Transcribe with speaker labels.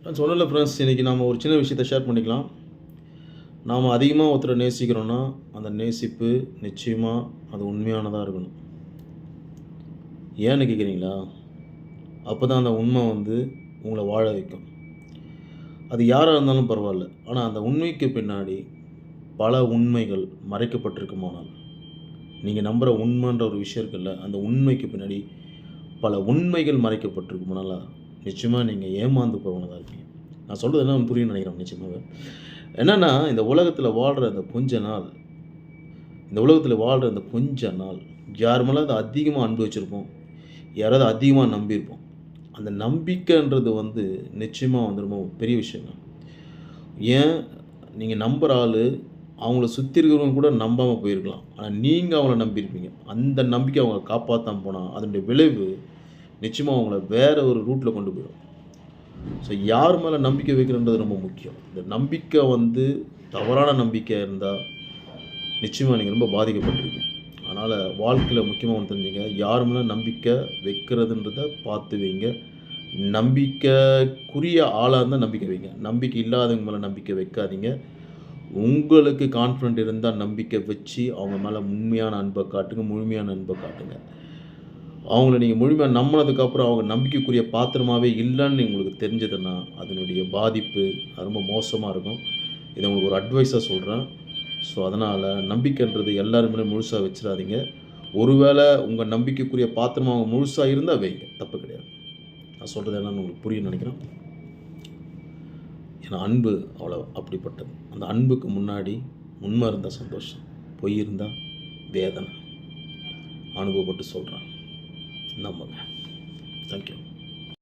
Speaker 1: நான் சொன்னல ஃப்ரெண்ட்ஸ் இன்றைக்கி நாம் ஒரு சின்ன விஷயத்தை ஷேர் பண்ணிக்கலாம். நாம் அதிகமாக ஒருத்தரை நேசிக்கிறோன்னா அந்த நேசிப்பு நிச்சயமாக அது உண்மையானதாக இருக்கணும். ஏன்னு கேட்குறீங்களா அப்போ தான் அந்த உண்மை வந்து உங்களை வாழ வைக்கும். அது யாராக இருந்தாலும் பரவாயில்ல. ஆனால் அந்த உண்மைக்கு பின்னாடி பல உண்மைகள் மறைக்கப்பட்டிருக்குமானால் நீங்கள் நம்புகிற உண்மைன்ற ஒரு விஷயம் இருக்குல்ல அந்த உண்மைக்கு பின்னாடி பல உண்மைகள் மறைக்கப்பட்டிருக்குமானால நிச்சயமாக நீங்கள் ஏமாந்து போகிறவங்க இருப்பீங்க நான் சொல்கிறது என்ன புரியும் நினைக்கிறேன் நிச்சயமாக என்னென்னா இந்த உலகத்தில் வாழ்கிற அந்த கொஞ்ச நாள் இந்த உலகத்தில் வாழ்கிற அந்த கொஞ்ச நாள் யார் மேலே அதை அதிகமாக அன்பு வச்சுருப்போம் யாராவது அதிகமாக நம்பியிருப்போம். அந்த நம்பிக்கைன்றது வந்து நிச்சயமாக வந்து ரொம்ப பெரிய விஷயங்க. ஏன்? நீங்கள் நம்புகிற ஆள் அவங்கள சுற்றி இருக்கிறவங்க கூட நம்பாமல் போயிருக்கலாம். ஆனால் நீங்கள் அவங்கள நம்பியிருப்பீங்க. அந்த நம்பிக்கை அவங்க காப்பாற்றாமல் போனால் அதனுடைய விளைவு நிச்சயமாக அவங்கள வேறு ஒரு ரூட்டில் கொண்டு போயிடும். ஸோ யார் மேலே நம்பிக்கை வைக்கிறன்றது ரொம்ப முக்கியம். இந்த நம்பிக்கை வந்து தவறான நம்பிக்கை இருந்தால் நிச்சயமாக நீங்கள் ரொம்ப பாதிக்கப்பட்டிருக்கீங்க அதனால் வாழ்க்கையில் முக்கியமாக ஒன்று தெரிஞ்சுங்க. யார் மேலே நம்பிக்கை வைக்கிறதுன்றத பார்த்து வைங்க. நம்பிக்கைக்குரிய ஆளாக இருந்தால் நம்பிக்கை வைங்க. நம்பிக்கை இல்லாதவங்க மேலே நம்பிக்கை வைக்காதீங்க. உங்களுக்கு கான்ஃபிடென்ட் இருந்தால் நம்பிக்கை வச்சு அவங்க மேலே உண்மையான அன்பை காட்டுங்க முழுமையான அன்பை காட்டுங்க. அவங்கள நீங்கள் முழுமையாக நம்பினதுக்கப்புறம் அவங்க நம்பிக்கைக்குரிய பாத்திரமாகவே இல்லைன்னு உங்களுக்கு தெரிஞ்சதுன்னா அதனுடைய பாதிப்பு ரொம்ப மோசமாக இருக்கும். இதை உங்களுக்கு ஒரு அட்வைஸாக சொல்கிறேன் ஸோ அதனால் நம்பிக்கைன்றது எல்லாருமே முழுசாக வச்சிடாதீங்க. ஒருவேளை உங்கள் நம்பிக்கைக்குரிய பாத்திரமாக அவங்க முழுசாக இருந்தால் வைங்க. தப்பு கிடையாது. நான் சொல்கிறது என்னன்னு உங்களுக்கு புரியும் நினைக்கிறேன். ஏன்னா அன்பு அவ்வளோ அப்படிப்பட்டது. அந்த அன்புக்கு முன்னாடி உண்மை இருந்தால் சந்தோஷம். பொய் இருந்தால் வேதனை. அனுபவப்பட்டு சொல்கிறேன் ನಮ್ಮಲ್ಲಿ ಥ್ಯಾಂಕ್ ಯು